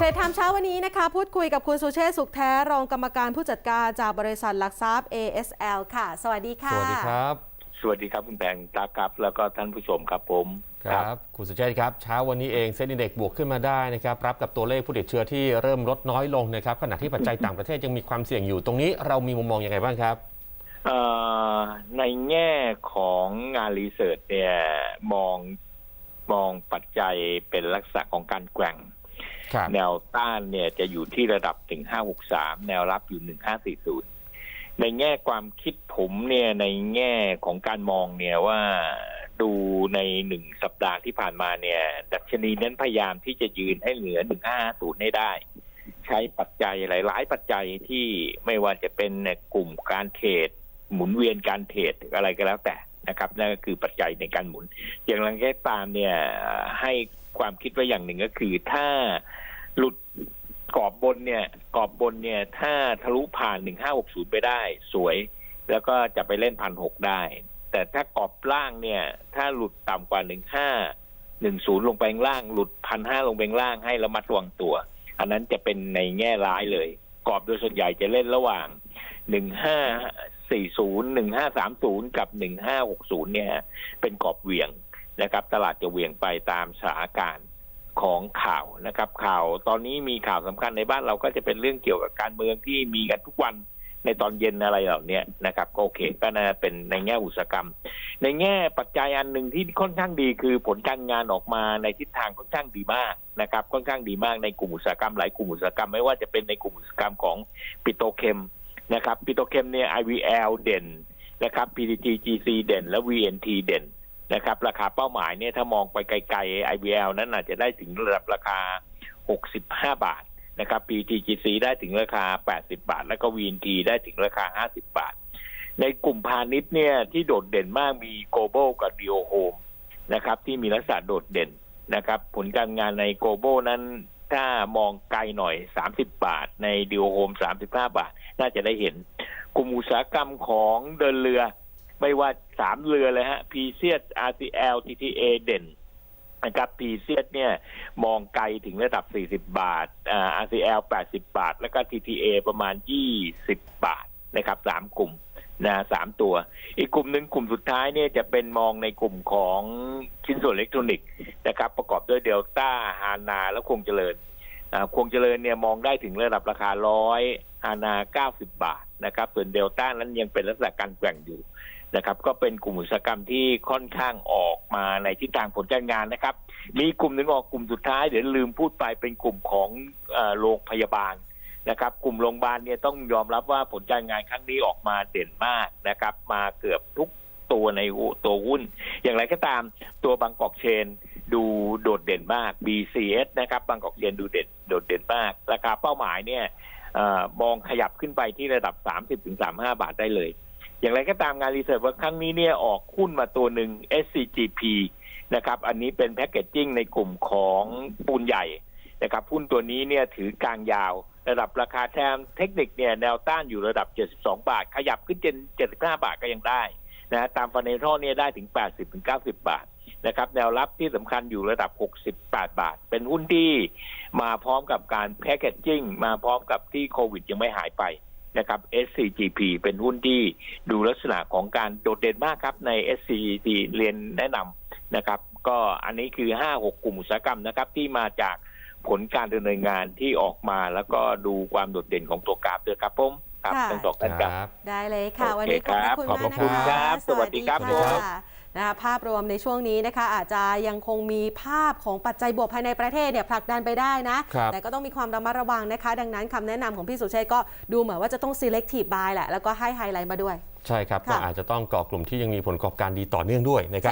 เทรดไทม์เช้าวันนี้นะคะ พูดคุยกับคุณสุเชษฐ์สุขแท้รองกรรมการผู้จัดการจากบริษัทหลักทรัพย์ ASL ค่ะ สวัสดีค่ะ สวัสดีครับ สวัสดีครับคุณแบงค์ตาครับ แล้วก็ท่านผู้ชมครับผมครับคุณสุเชษฐ์ครับเช้าวันนี้เองเซ็นดีเด็กบวกขึ้นมาได้นะครับรับกับตัวเลขผู้ติดเชื้อที่เริ่มลดน้อยลงนะครับขณะที่ปัจจัยต่างประเทศยังมีความเสี่ยงอยู่ตรงนี้เรามีมุมมองยังไงบ้างครับเอ่อในแง่ของงานรีเสิร์ชเนี่ยมองมองปัจจัยเป็นลักษณะของการแกว่งครับ แนวต้านเนี่ยจะอยู่ที่ระดับ1563แนวรับอยู่1540ในแง่ความคิดผมเนี่ยในแง่ของการมองเนี่ยว่าดูในหนึ่งสัปดาห์ที่ผ่านมาเนี่ย ดัชนีนั้นพยายามที่จะยืนให้เหนือ1550ให้ได้ ใช้ปัจจัยหลาย ๆ ปัจจัยที่ไม่ว่าจะเป็นกลุ่มการเทรดหมุนเวียนการเทรดอะไรก็แล้วแต่นะครับนั่นก็คือปัจจัยในการหมุน อย่างไรก็ตามเนี่ยให้ ความคิดไว้อย่างหนึ่งก็คือ ถ้าหลุดกรอบบนเนี่ยกรอบบนเนี่ย ถ้าทะลุผ่าน1560ไปได้ สวย แล้วก็จะไปเล่นพันหกได้ แต่ถ้ากรอบล่างเนี่ย ถ้าหลุดต่ำกว่า15 10ลงไปข้างล่าง หลุดพันห้าลงไปงล่างให้ระมัดระวังตัว อันนั้นจะเป็นในแง่ร้ายเลย กรอบโดยส่วนใหญ่จะเล่นระหว่าง1540 1530กับ1560เนี่ย เป็นกรอบเหวี่ยง นะครับ ตลาดจะเหวี่ยงไปตามสถานการณ์ของข่าวนะครับ ข่าวตอนนี้มีข่าวสำคัญในบ้านเราก็จะเป็นเรื่องเกี่ยวกับการเมืองที่มีกันทุกวันในตอนเย็นอะไรเหล่านี้นะครับก็โอเคก็น่าเป็นในแง่อุตสาหกรรม ในแง่ปัจจัยอันหนึ่งที่ค่อนข้างดีคือผลการงานออกมาในทิศทางค่อนข้างดีมากนะครับ ค่อนข้างดีมากในกลุ่มอุตสาหกรรมหลายกลุ่มอุตสาหกรรมไม่ว่าจะเป็นในกลุ่มอุตสาหกรรมของปิโตเคมนะครับปิโตเคมเนี่ย IVL เด่นนะครับ PTTGC เด่นและ VNT เด่น นะครับ ราคาเป้าหมายเนี่ยถ้ามองไปไกลๆ IVL นั้นอาจจะได้ถึงระดับราคา 65 บาทนะครับ PTGC ได้ถึงราคา 80 บาท แล้วก็ VNT ได้ถึงราคา 50 บาท ในกลุ่มพาณิชย์เนี่ยที่โดดเด่นมากมี Global กับ Dio Home นะครับที่มีลักษณะโดดเด่นนะครับ ผลการงานใน Global นั้นถ้ามองไกลหน่อย 30 บาท ใน Dio Home 35 บาท น่าจะได้เห็น กลุ่มอุตสาหกรรมของเดินเรือ ไม่ว่าสามเรือเลยฮะ p c s RCL TTA เด่นนะครับพีเซียสเนี่ยมองไกลถึงระดับ 40 บาทอ่า RCL 80 บาท แล้วก็ TTA ประมาณ 20 บาทนะครับสามกลุ่มนะสามตัว อีกกลุ่มหนึ่งกลุ่มสุดท้ายเนี่ยจะเป็นมองในกลุ่มของชิ้นส่วนอิเล็กทรอนิกส์นะครับประกอบด้วยเดลต้าฮานาและคงเจริญอ่าคงเจริญเนี่ยมองได้ถึงระดับราคาร้อยฮานา90บาทนะครับ ส่วนเดลต้านั้นยังเป็นลักษณะการแกว่งอยู่ นะครับ ก็เป็นกลุ่มอุตสาหกรรมที่ค่อนข้างออกมาในทิศทางผลการงานนะครับ มีกลุ่มหนึ่งออกกลุ่มสุดท้ายเดี๋ยวลืมพูดไปเป็นกลุ่มของอโรงพยาบาลนะครับ กลุ่มโรงพยาบาลเนี่ยต้องยอมรับว่าผลการงานครั้งนี้ออกมาเด่นมากนะครับ มาเกือบทุกตัวในตัวหุ้น อย่างไรก็ตามตัวบางกอกเชนดูโดดเด่นมาก BCS นะครับบางกอกเชนดูเด่นโดดเด่นมากราคาเป้าหมายเนี่ยเออมองขยับขึ้นไปที่ระดับ 30-35 บาทได้เลย อย่างไรก็ตามงานรีเสิร์ชว่าครั้งนี้เนี่ยออกหุ้นมาตัวหนึ่ง SCGP นะครับอันนี้เป็นแพ็กเกจจิ้งในกลุ่มของปูนใหญ่นะครับหุ้นตัวนี้เนี่ยถือกลางยาว ระดับราคาแทมเทคนิคเนี่ยแนวต้านอยู่ระดับ 72 บาท ขยับขึ้นเจน75 บาทก็ยังได้นะตามฟันเนทอลเนี่ยได้ถึง 80ถึง90 บาทนะครับแนวรับที่สำคัญอยู่ระดับ 68 บาท เป็นหุ้นที่มาพร้อมกับการแพ็กเกจจิ้งมาพร้อมกับที่โควิดยังไม่หายไป นะครับ SCGP เป็นหุ้นที่ดูลักษณะของการโดดเด่นมากครับใน SCGP เรียนแนะนำนะครับ ก็อันนี้คือ 5-6 กลุ่มอุตสาหกรรมนะครับ ที่มาจากผลการดำเนินงานที่ออกมาแล้วก็ดูความโดดเด่นของตัวกราฟด้วยครับผมครับค่ะทั้งสองท่านครับครับได้เลยค่ะโอเควันนี้ขอบพระคุณครับมากขอบพระคุณนะครัคะบสวัสดีครับะ นะคะภาพรวมในช่วงนี้นะคะ อาจจะยังคงมีภาพของปัจจัยบวกภายในประเทศเนี่ยผลักดันไปได้นะครับแต่ก็ต้องมีความระมัดระวังนะคะ ดังนั้นคำแนะนำของพี่สุเชษฐ์ก็ดูเหมือนว่าจะต้อง selective buy แหละ แล้วก็ให้ไฮไลท์มาด้วย ใช่ครับค่ะก็อาจจะต้องเกาะกลุ่มที่ยังมีผลประกอบการดีต่อเนื่องด้วยนะครับ